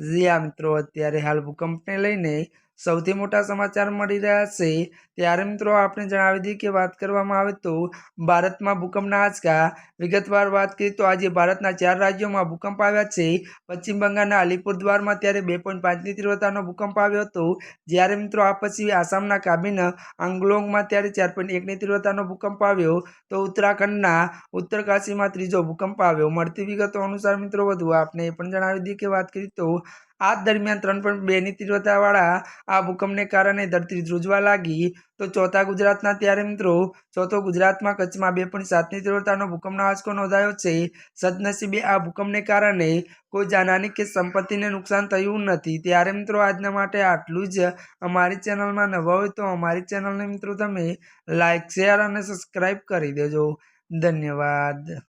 હજી આ મિત્રો, અત્યારે હાલ ભૂકંપને લઈને સૌથી મોટા સમાચાર મળી રહ્યા છે. ત્યારે મિત્રો, આપણે જણાવી દઈએ કે વાત કરવામાં આવે તો ભારતમાં ભૂકંપના આંચકા. વિગતવાર વાત કરીએ તો આજે ભારતના ચાર રાજ્યોમાં ભૂકંપ આવ્યા છે. પશ્ચિમ બંગાળના અલીપુરદ્વારમાં ત્યારે બે પોઈન્ટ પાંચની તીવ્રતાનો ભૂકંપ આવ્યો હતો. જ્યારે મિત્રો, આ પછી આસામના કાબિન આંગલોંગમાં ત્યારે ચાર પોઈન્ટ એકની તીવ્રતાનો ભૂકંપ આવ્યો. તો ઉત્તરાખંડના ઉત્તરકાશીમાં ત્રીજો ભૂકંપ આવ્યો. મળતી વિગતો અનુસાર મિત્રો, વધુ આપને એ પણ જણાવી દઈએ કે વાત કરીએ તો આ દરમિયાન ત્રણ પોઈન્ટ બેની તીવ્રતાવાળા આ ભૂકંપને કારણે ધરતી ધ્રુજવા લાગી. તો ચોથા ગુજરાતના ત્યારે મિત્રો, ચોથો ગુજરાતમાં કચ્છમાં બે પોઈન્ટ સાતની તીવ્રતાનો ભૂકંપનો આંચકો નોંધાયો છે. સદનસીબે આ ભૂકંપને કારણે કોઈ જાનહાની કે સંપત્તિને નુકસાન થયું નથી. ત્યારે મિત્રો, આજના માટે આટલું જ. અમારી ચેનલમાં નવા હોય તો અમારી ચેનલને મિત્રો તમે લાઇક શેર અને સબસ્ક્રાઈબ કરી દેજો. ધન્યવાદ.